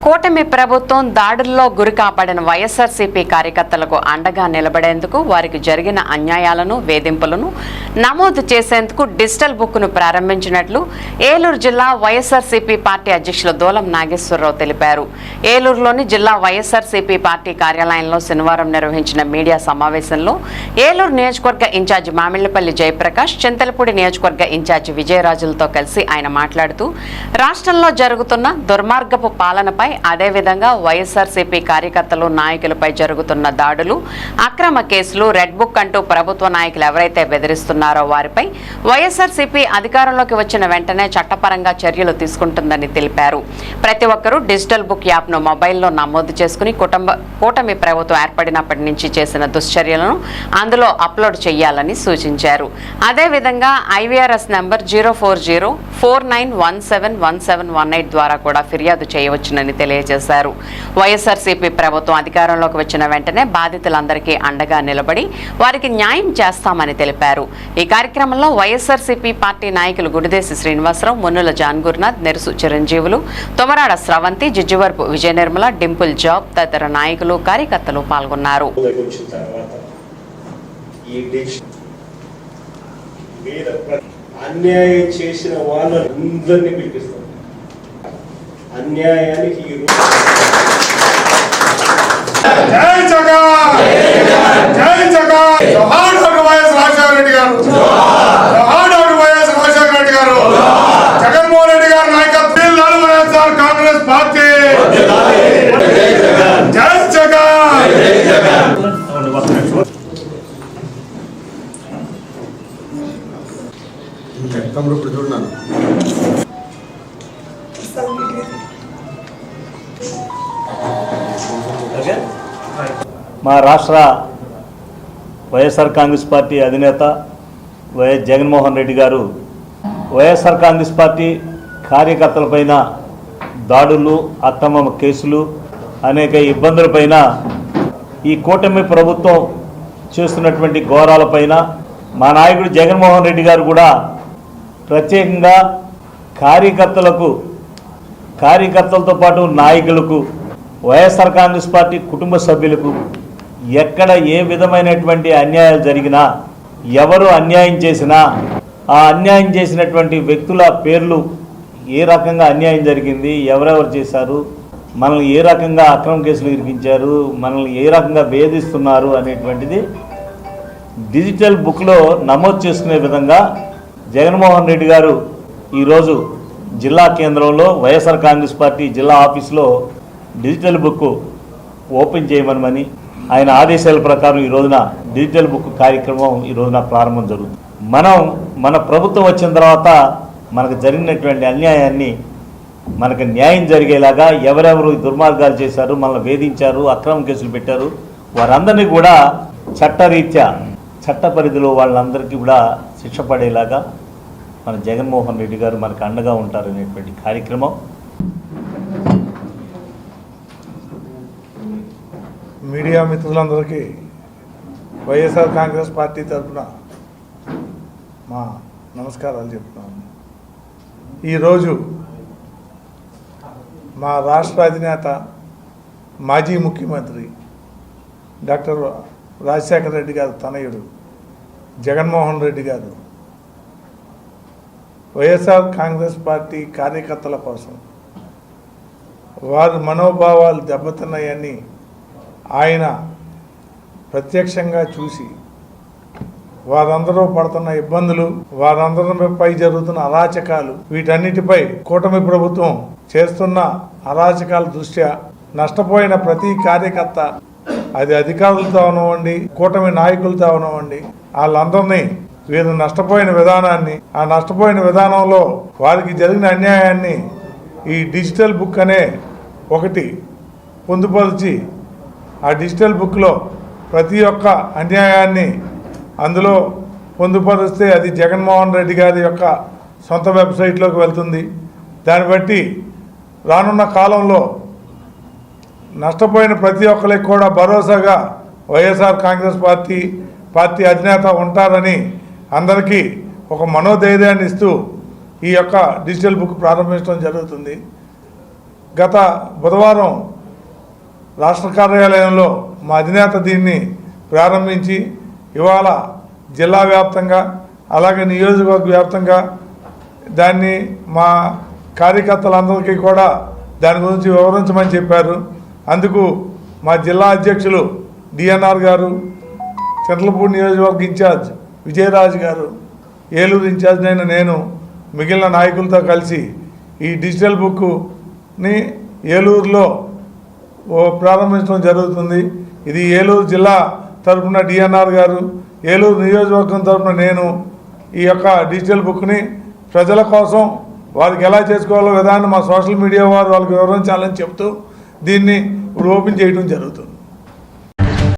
కూటమి ప్రభుత్వం దాడుల్లో గురి కాపాడిన వైఎస్ఆర్సీపీ కార్యకర్తలకు అండగా నిలబడేందుకు వారికి జరిగిన అన్యాయాలను వేధింపులను నమోదు చేసేందుకు డిజిటల్ బుక్ను ప్రారంభించినట్లు ఏలూరు జిల్లా వైఎస్ఆర్సీపీ పార్టీ అధ్యక్షులు దూలం నాగేశ్వరరావు తెలిపారు. ఏలూరులోని జిల్లా వైఎస్ఆర్సీపీ పార్టీ కార్యాలయంలో శనివారం నిర్వహించిన మీడియా సమావేశంలో ఏలూరు నియోజకవర్గ ఇన్ఛార్జి మామిళ్ళపల్లి జయప్రకాష్ చింతలపూడి నియోజకవర్గ ఇన్ఛార్జి విజయరాజులతో కలిసి ఆయన మాట్లాడుతూ రాష్ట్రంలో జరుగుతున్న దుర్మార్గపు పాలనపై అదేవిధంగా వైఎస్ఆర్సీపీ కార్యకర్తలు నాయకులపై జరుగుతున్న దాడులు అక్రమ కేసులు రెడ్ బుక్ అంటూ ప్రభుత్వ నాయకులు ఎవరైతే బెదిరిస్తున్నారో వారిపై వైఎస్ఆర్సీపీ అధికారంలోకి వచ్చిన వెంటనే చట్టపరంగా చర్యలు తీసుకుంటుందని తెలిపారు. ప్రతి ఒక్కరూ డిజిటల్ బుక్ యాప్ను మొబైల్లో నమోదు చేసుకుని కుటుంబ కూటమి ప్రభుత్వం ఏర్పడినప్పటి నుంచి చేసిన దుశ్చర్యలను అందులో అప్లోడ్ చేయాలని సూచించారు. అదేవిధంగా IVRS number zero four zero four nine one seven one seven one eight ద్వారా కూడా ఫిర్యాదు చేయవచ్చునని తెలియజేశారు. వైఎస్ఆర్సీపీ ప్రభుత్వం అధికారంలోకి వచ్చిన వెంటనే బాధితులందరికీ అండగా నిలబడి వారికి న్యాయం చేస్తామని తెలిపారు. ఈ కార్యక్రమంలో వైఎస్ఆర్సీపీ పార్టీ నాయకులు గుడిదేశి శ్రీనివాసరావు మున్నుల జాన్గురునాథ్ నెరుసు చిరంజీవులు తొమరాడ స్రవంతి జిజ్జువర్పు విజయ నిర్మల డింపుల్ జాబ్ తదితర నాయకులు కార్యకర్తలు పాల్గొన్నారు. అన్యాయం చేసిన వాళ్ళని అందరినీ అన్యాయానికి ఈ రోజు జై జగన్ జై జగన్ జోహార్ డాక్టర్ వైఎస్ రాజశేఖర రెడ్డి గారు జోహార్ డాక్టర్ వైఎస్ రాజశేఖర రెడ్డి గారు జగన్మోహన్ రెడ్డి గారి నాయకత్వం నాలుగు వైఎస్ఆర్ కాంగ్రెస్ పార్టీ జై జగన్ తమ్ముడు ఇప్పుడు చూడన్నాను మా రాష్ట్ర వైఎస్ఆర్ కాంగ్రెస్ పార్టీ అధినేత వైఎస్ జగన్మోహన్ రెడ్డి గారు వైఎస్ఆర్ కాంగ్రెస్ పార్టీ కార్యకర్తలపైన దాడులు అక్రమ కేసులు అనేక ఇబ్బందులపైన ఈ కూటమి ప్రభుత్వం చేస్తున్నటువంటి ఘోరాలపైన మా నాయకుడు జగన్మోహన్ రెడ్డి గారు కూడా ప్రత్యేకంగా కార్యకర్తలకు కార్యకర్తలతో పాటు నాయకులకు వైఎస్ఆర్ కాంగ్రెస్ పార్టీ కుటుంబ సభ్యులకు ఎక్కడ ఏ విధమైనటువంటి అన్యాయాలు జరిగినా ఎవరు అన్యాయం చేసినా ఆ అన్యాయం చేసినటువంటి వ్యక్తుల పేర్లు ఏ రకంగా అన్యాయం జరిగింది ఎవరెవరు చేశారు మనల్ని ఏ రకంగా అక్రమ కేసులు ఇరికించారు మనల్ని ఏ రకంగా వేధిస్తున్నారు అనేటువంటిది డిజిటల్ బుక్లో నమోదు చేసుకునే విధంగా జగన్మోహన్ రెడ్డి గారు ఈరోజు జిల్లా కేంద్రంలో వైఎస్ఆర్ కాంగ్రెస్ పార్టీ జిల్లా ఆఫీస్లో డిజిటల్ బుక్ ఓపెన్ చేయమనమని ఆయన ఆదేశాల ప్రకారం ఈ రోజున డిజిటల్ బుక్ కార్యక్రమం ఈ రోజున ప్రారంభం జరుగుతుంది. మనం మన ప్రభుత్వం వచ్చిన తర్వాత మనకు జరిగినటువంటి అన్యాయాన్ని మనకు న్యాయం జరిగేలాగా ఎవరెవరు దుర్మార్గాలు చేశారు మనల్ని వేధించారు అక్రమ కేసులు పెట్టారు వారందరినీ కూడా చట్టరీత్యా చట్ట పరిధిలో వాళ్ళందరికీ కూడా శిక్ష పడేలాగా మన జగన్మోహన్ రెడ్డి గారు మనకు అండగా ఉంటారనేటువంటి కార్యక్రమం. మీడియా మిత్రులందరికీ వైఎస్ఆర్ కాంగ్రెస్ పార్టీ తరఫున మా నమస్కారాలు చెప్తున్నాను. ఈరోజు మా రాష్ట్ర అధినేత మాజీ ముఖ్యమంత్రి డాక్టర్ రాజశేఖర రెడ్డి గారు తనయుడు జగన్మోహన్ రెడ్డి గారు వైఎస్ఆర్ కాంగ్రెస్ పార్టీ కార్యకర్తల కోసం వారి మనోభావాలు దెబ్బతిన్నాయని ఆయన ప్రత్యక్షంగా చూసి వారందరూ పడుతున్న ఇబ్బందులు వారందరిపై జరుగుతున్న అరాచకాలు వీటన్నిటిపై కూటమి ప్రభుత్వం చేస్తున్న అరాచకాల దృష్ట్యా నష్టపోయిన ప్రతి కార్యకర్త అది అధికారులతో అవనివ్వండి కూటమి నాయకులతో అవనివ్వండి వాళ్ళందరినీ వీరు నష్టపోయిన విధానాన్ని ఆ నష్టపోయిన విధానంలో వారికి జరిగిన అన్యాయాన్ని ఈ డిజిటల్ బుక్ అనే ఒకటి పొందుపరిచి ఆ డిజిటల్ బుక్లో ప్రతి ఒక్క అన్యాయాన్ని అందులో పొందుపరిస్తే అది జగన్మోహన్ రెడ్డి గారి యొక్క సొంత వెబ్సైట్లోకి వెళ్తుంది. దాన్ని బట్టి రానున్న కాలంలో నష్టపోయిన ప్రతి ఒక్కరికి కూడా భరోసాగా వైఎస్ఆర్ కాంగ్రెస్ పార్టీ పార్టీ అధినేత ఉంటారని అందరికీ ఒక మనోధైర్యాన్ని ఇస్తూ ఈ యొక్క డిజిటల్ బుక్ ప్రారంభించడం జరుగుతుంది. గత బుధవారం రాష్ట్ర కార్యాలయంలో మా అధినేత దీన్ని ప్రారంభించి ఇవాళ జిల్లా వ్యాప్తంగా అలాగే నియోజకవర్గ వ్యాప్తంగా దాన్ని మా కార్యకర్తలందరికీ కూడా దాని గురించి వివరించమని చెప్పారు. అందుకు మా జిల్లా అధ్యక్షులు డిఎన్ఆర్ గారు చంద్రపూర్ నియోజకవర్గ ఇన్ఛార్జ్ విజయరాజు గారు ఏలూరు ఇన్ఛార్జ్ అయిన నేను మిగిలిన నాయకులతో కలిసి ఈ డిజిటల్ బుక్ని ఏలూరులో ప్రారంభించడం జరుగుతుంది. ఇది ఏలూరు జిల్లా తరఫున డిఎన్ఆర్ గారు ఏలూరు నియోజకవర్గం తరఫున నేను ఈ యొక్క డిజిటల్ బుక్ని ప్రజల కోసం వారికి ఎలా చేసుకోవాలో విధానం మా సోషల్ మీడియా వారు వాళ్ళకి వివరించాలని చెప్తూ దీన్ని ఇప్పుడు ఓపెన్ చేయడం జరుగుతుంది.